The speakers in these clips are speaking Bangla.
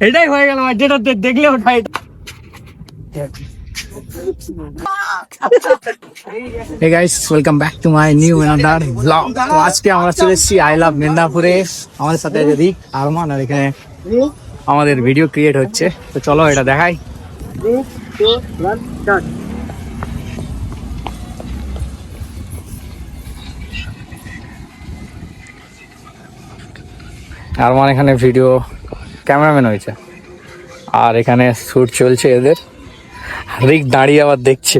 এটাই হয়ে গেল ভাই যেটা দেখলে ওঠাই hey guys welcome back to my new another blog তো আজকে আমরা চলে এসেছি আই লাভ মেদিনীপুরে আমাদের সাথে আছে রিক আরমান আর এখানে আমাদের ভিডিও ক্রিয়েট হচ্ছে তো চলো এটা দেখাই আরমান এখানে ভিডিও ক্যামেরাম্যান হয়েছে। আর এখানে শুট চলছে এদের। রিক দাঁড়িয়ে আবার দেখছে।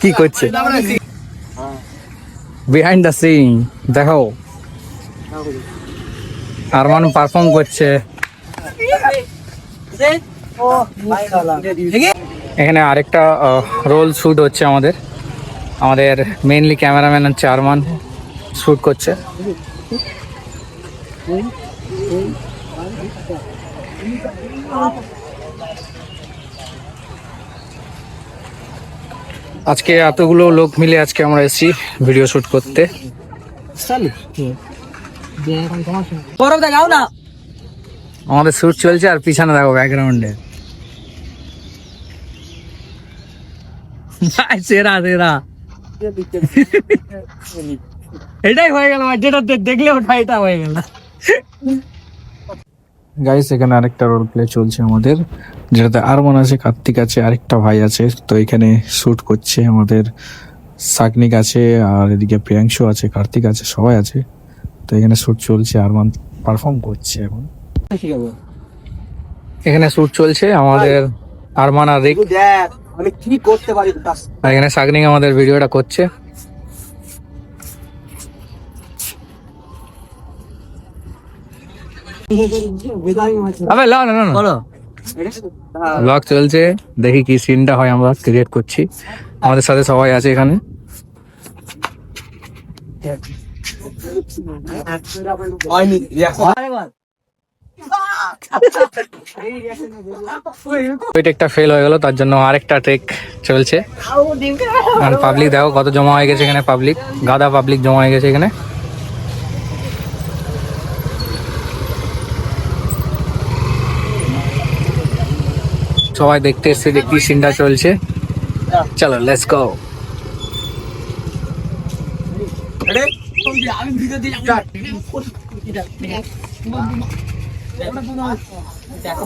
কি করছে? বিহাইন্ড দ্য সিন দেখো আরমান পারফর্ম করছে। এখানে আরেকটা রোল শ্যুট হচ্ছে আমাদের। আমাদের মেইনলি ক্যামেরাম্যান হচ্ছে আরমান। শ্যুট করছে। আজকে এতগুলো লোক মিলে আজকে আমরা এসেছি ভিডিও শুট করতে। আমাদের শুট চলছে আর পিছনে দেখো ব্যাকগ্রাউন্ডে সেরা সেরা। এটাই হয়ে গেল যেটা দেখলে ওটা এটা হয়ে গেল। গাইস এখানে আরেকটা রোল প্লে চলছে আমাদের যেটাতে আরমান আছে কার্তিক আছে আরেকটা ভাই আছে। তো এখানে শুট করছে আমাদের সাকনিক আছে আর এদিকে প্রিয়াংশু আছে কার্তিক আছে সবাই আছে। তো এখানে শুট চলছে আরমান পারফর্ম করছে এখন। এখানে শুট চলছে আমাদের আরমান আর রিক। আমি কি করতে পারি? এখানে সাগনিক আমাদের ভিডিওটা করছে। আবে লাও না না না। বলো। ব্লগ চলছে দেখি কি সিনটা হয় আমরা ক্রিয়েট করছি। আমাদের সাথে সবাই আছে এখানে। ওই টেকটা ফেল হয়ে গেল তার জন্য আরেকটা টেক চলছে। আর পাবলিক দেখো কত জমা হয়ে গেছে এখানে পাবলিক গাদা পাবলিক জমা হয়ে গেছে এখানে। সবাই দেখতে এসছে যে কি সিনটা চলছে। চলো লেটস গো দেখো